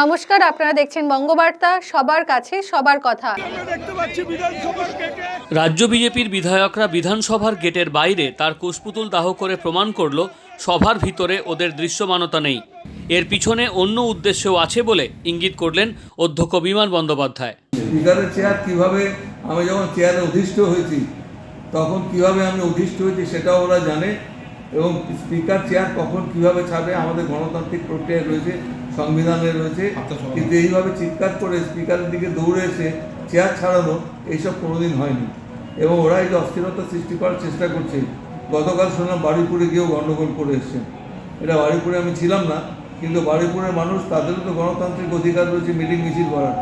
নমস্কার আপনারা দেখছেন বঙ্গবার্তা সবার কাছে সবার কথা। রাজ্য বিজেপির বিধায়করা বিধানসভার গেটের বাইরে তার কুশপুতুল দাহ করে প্রমাণ করল সভার ভিতরে ওদের দৃশ্যমানতা নেই। এর পিছনে অন্য উদ্দেশ্যও আছে বলে ইঙ্গিত করলেন অধ্যক্ষ বিমান বন্দ্যোপাধ্যায়। স্পিকারের চেয়ার কীভাবে আমি যখন চেয়ারে অধিষ্ঠ হয়েছি তখন কীভাবে আমি অধিষ্ঠ হয়েছি সেটাও ওরা জানে। এবং স্পিকার চেয়ার কখন কীভাবে ছাড়বে আমাদের গণতান্ত্রিক প্রক্রিয়া রয়েছে সংবিধানে রয়েছে। কিন্তু এইভাবে চিৎকার করে স্পিকারের দিকে দৌড়ে এসে চেয়ার ছাড়ানো এইসব কোনোদিন হয়নি। এবং ওরা এই যে অস্থিরতা সৃষ্টি করার চেষ্টা করছে গতকাল শুনলাম বাড়িপুরে গিয়েও গণ্ডগোল করে এসছেন। এটা বাড়িপুরে আমি ছিলাম না কিন্তু বাড়িপুরের মানুষ তাদেরও তো গণতান্ত্রিক অধিকার রয়েছে মিটিং মিছিল করার।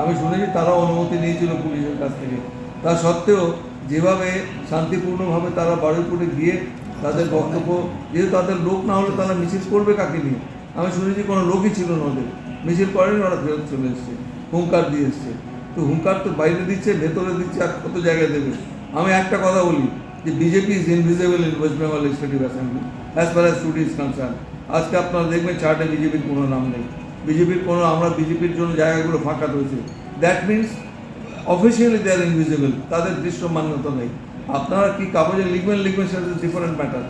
আমি শুনেছি তারাও অনুমতি নিয়েছিল পুলিশের কাছ থেকে। তা সত্ত্বেও যেভাবে শান্তিপূর্ণভাবে তারা বাড়িপুরে গিয়ে তাদের বক্তব্য যেহেতু তাদের লোক না হলে তারা মিছিল করবে কাকে নিয়ে? আমি শুনেছি কোনো লোকই ছিল না ওদের। মিছিল করেনি ওরা ফেরত চলে এসছে হুঙ্কার দিয়ে এসছে। তো হুঙ্কার তো বাইরে দিচ্ছে ভেতরে দিচ্ছে আর কত জায়গায় দেবে? আমি একটা কথা বলি যে BJP is invisible in West Bengal legislative assembly as far as study is concern আজকে আপনারা দেখবেন চার্টে বিজেপির কোনো নাম নেই। বিজেপির কোনো আমরা বিজেপির জন্য জায়গাগুলো ফাঁকা রয়েছে। That means officially they are invisible তাদের দৃশ্য মান্যতা নেই। আপনারা কি কাগজে লিখবেন লিখবেন সেটা different matter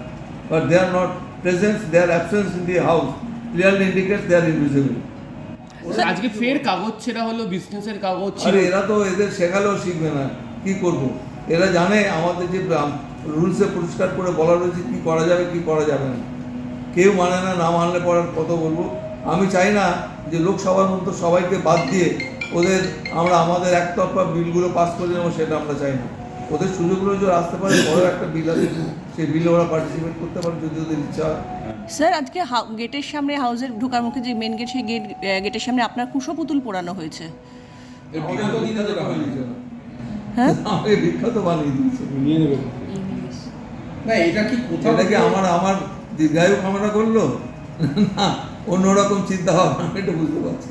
but they are not presence they are absence in the house clearly indicates they are invisible আজকে ফের কাগজ ছেঁড়া হলো বিজনেসের কাগজ আরে এরা তো এদের শেখালেও শিখবে না কি করব? এরা জানে আমাদের যে রুলসে পরিষ্কার করে বলা রয়েছে কি করা যাবে কি করা যাবে না। কেউ মানে না না মানলে পরে আর কত বলব? আমি চাই না যে লোকসভার মতো সবাইকে বাদ দিয়ে ওদের আমরা আমাদের একতরফা বিলগুলো পাস করে দেবো সেটা আমরা চাই না। ওদের সুযোগ রয়েছে ওরা আসতে পারে বড় একটা বিল আছে সেই বিলে ওরা পার্টিসিপেট করতে পারে যদি ওদের ইচ্ছা। স্যার আজকে গেটের সামনে হাউসের ঢোকার মুখে যে মেন গেট সেই গেট গেটের সামনে আপনার কুশপুতুল পোড়ানো হয়েছে। আমাকে বিখ্যাত বানিয়ে দিয়েছে না। হ্যাঁ? বিখ্যাত বানিয়ে দিয়েছে। না এটা কি কোথাও এটা কি আমার আমার দীর্ঘায়ু কামনা করল? না অন্যরকম চিন্তা ভাবনা এটা বুঝতে পারছি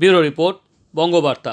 ব্যুরো রিপোর্ট বঙ্গবার্তা।